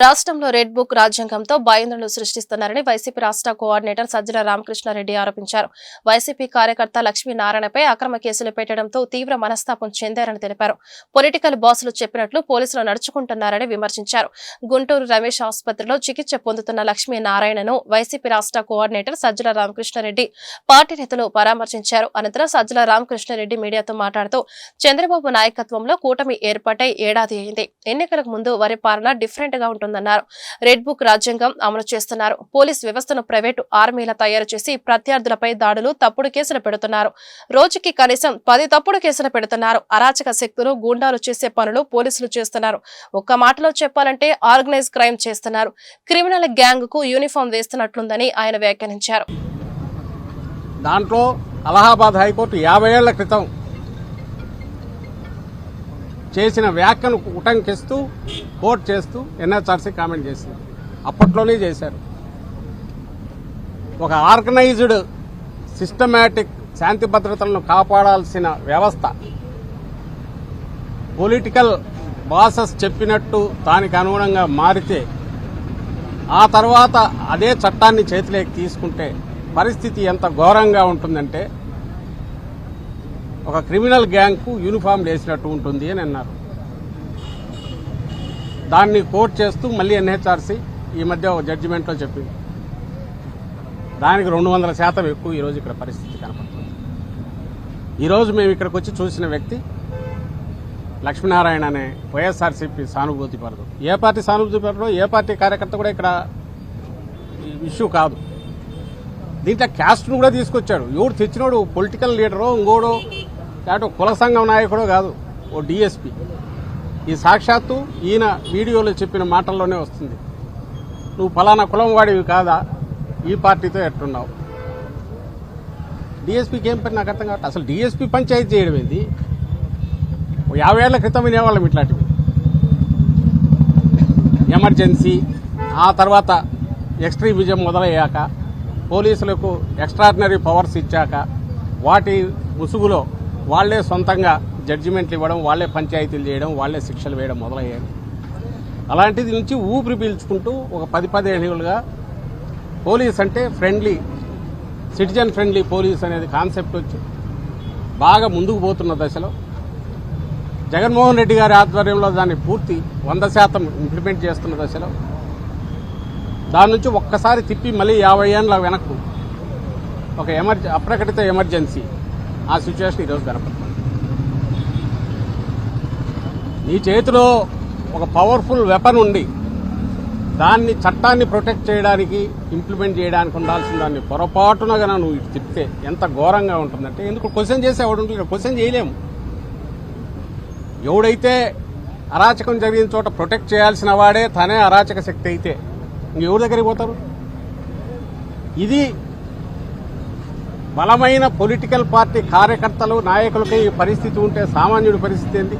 రాష్ట్రంలో red book రాజ్యాంగంతో భయాందోళనలు సృష్టిస్తున్నారని వైసీపీ రాష్ట్ర కోఆర్డినేటర్ సజ్జల రామకృష్ణారెడ్డి ఆరోపించారు. వైసీపీ కార్యకర్త లక్ష్మీనారాయణపై అక్రమ కేసులు పెట్టడంతో తీవ్ర మనస్తాపం చెందారని తెలిపారు. పొలిటికల్ బాసులు చెప్పినట్లు పోలీసులు నడుచుకుంటున్నారని విమర్శించారు. గుంటూరు రమేష్ ఆసుపత్రిలో చికిత్స పొందుతున్న లక్ష్మీనారాయణను వైసీపీ రాష్ట్ర కోఆర్డినేటర్ సజ్జల రామకృష్ణారెడ్డి పార్టీ నేతలు పరామర్శించారు. అనంతరం సజ్జల రామకృష్ణారెడ్డి మీడియాతో మాట్లాడుతూ చంద్రబాబు నాయకత్వంలో కూటమి ఏర్పాటై ఏడాది అయింది. ఎన్నికలకు ముందు వారి పాలన డిఫరెంట్గా ఉంటుందన్నారు రెడ్ బుక్ రాజ్యాంగం అమలు చేస్తున్నారు. పోలీస్ వ్యవస్థను ప్రైవేటు ఆర్మీల తయారు చేసి ప్రత్యర్థులపై దాడులు తప్పుడు కేసులు పెడుతున్నారు. రోజుకి కనీసం పది తప్పుడు కేసులు పెడుతున్నారు. అరాచక శక్తులు గూండాలు చేసే పనులు పోలీసులు చేస్తున్నారు. ఒక్క మాటలో చెప్పాలంటే ఆర్గనైజ్ క్రైమ్ చేస్తున్నారు. క్రిమినల్ గ్యాంగ్కు యూనిఫామ్ వేస్తున్నట్లుందని ఆయన వ్యాఖ్యానించారు. దాంట్లో అలహాబాద్ హైకోర్టు యాభై ఏళ్ళ క్రితం చేసిన వ్యాఖ్యను ఉటంకిస్తూ కోర్టు చేస్తూ ఎన్హెచ్ఆర్సీ కామెంట్ చేసింది. అప్పట్లోనే చేశారు. ఒక ఆర్గనైజ్డ్ సిస్టమేటిక్ శాంతి భద్రతలను కాపాడాల్సిన వ్యవస్థ. పొలిటికల్ బాసెస్ చెప్పినట్టు దానికి అనుగుణంగా మారితే ఆ తర్వాత అదే చట్టాన్ని చేతిలోకి తీసుకుంటే పరిస్థితి ఎంత ఘోరంగా ఉంటుందంటే ఒక క్రిమినల్ గ్యాంగ్కు యూనిఫామ్ వేసినట్టు ఉంటుంది అని అన్నారు. దాన్ని కోర్టు చేస్తూ మళ్ళీ ఎన్హెచ్ఆర్సీ ఈ మధ్య ఒక జడ్జిమెంట్లో చెప్పింది. దానికి రెండు వందల శాతం ఎక్కువ ఈరోజు ఇక్కడ పరిస్థితి కనపడుతుంది. ఈరోజు మేము ఇక్కడికి వచ్చి చూసిన వ్యక్తి లక్ష్మీనారాయణ అనే వైఎస్ఆర్సీపీ సానుభూతి పరదు ఏ పార్టీ సానుభూతి పరదో ఏ పార్టీ కార్యకర్త కూడా ఇక్కడ ఇష్యూ కాదు. దీంట్లో క్యాస్ట్ను కూడా తీసుకొచ్చాడు. ఎవడు తెచ్చినోడు? పొలిటికల్ లీడరో ఇంకోడో? అటు కుల సంఘం నాయకుడు కాదు ఓ డిఎస్పి ఈ సాక్షాత్తు ఈయన వీడియోలో చెప్పిన మాటల్లోనే వస్తుంది. నువ్వు ఫలానా కులం వాడివి కాదా? ఈ పార్టీతో ఎట్టున్నావు? డిఎస్పీకి ఏం పని నాకు అర్థం కాబట్టి అసలు డిఎస్పీ పంచాయతీ చేయడం ఏంది? యాభై ఏళ్ళ క్రితం వినేవాళ్ళం ఇట్లాంటివి. ఎమర్జెన్సీ ఆ తర్వాత ఎక్స్ట్రీమిజం మొదలయ్యాక పోలీసులకు ఎక్స్ట్రాడినరీ పవర్స్ ఇచ్చాక వాటి ముసుగులో వాళ్ళే సొంతంగా జడ్జిమెంట్లు ఇవ్వడం వాళ్ళే పంచాయతీలు చేయడం వాళ్ళే శిక్షలు వేయడం మొదలయ్యాయి. అలాంటిది నుంచి ఊపిరి పీల్చుకుంటూ ఒక పది పదిహేనులుగా పోలీస్ అంటే ఫ్రెండ్లీ సిటిజన్ ఫ్రెండ్లీ పోలీస్ అనేది కాన్సెప్ట్ వచ్చి బాగా ముందుకు పోతున్న దశలో జగన్మోహన్ రెడ్డి గారి ఆధ్వర్యంలో దాన్ని పూర్తి వంద శాతం ఇంప్లిమెంట్ చేస్తున్న దశలో దాని నుంచి ఒక్కసారి తిప్పి మళ్ళీ యాభై ఏళ్ళ వెనక్కు ఒక ఎమర్జె అప్రకటిత ఎమర్జెన్సీ ఆ సిచ్యువేషన్ ఈరోజు కనపడుతుంది నీ చేతిలో ఒక పవర్ఫుల్ వెపన్ ఉండి దాన్ని చట్టాన్ని ప్రొటెక్ట్ చేయడానికి ఇంప్లిమెంట్ చేయడానికి ఉండాల్సిన దాన్ని పొరపాటున గన నువ్వు ఇటు తిప్పితే ఎంత ఘోరంగా ఉంటుందంటే ఎందుకు క్వశ్చన్ చేసి ఎవడు ఇక్కడ క్వశ్చన్ చేయలేము. ఎవడైతే అరాచకం జరిగిన చోట ప్రొటెక్ట్ చేయాల్సిన వాడే తనే అరాచక శక్తి అయితే ఇంకెవరి దగ్గరికి పోతారు? ఇది బలమైన పొలిటికల్ పార్టీ కార్యకర్తలు నాయకులకి ఈ పరిస్థితి ఉంటే సామాన్యుడి పరిస్థితి ఏంటి?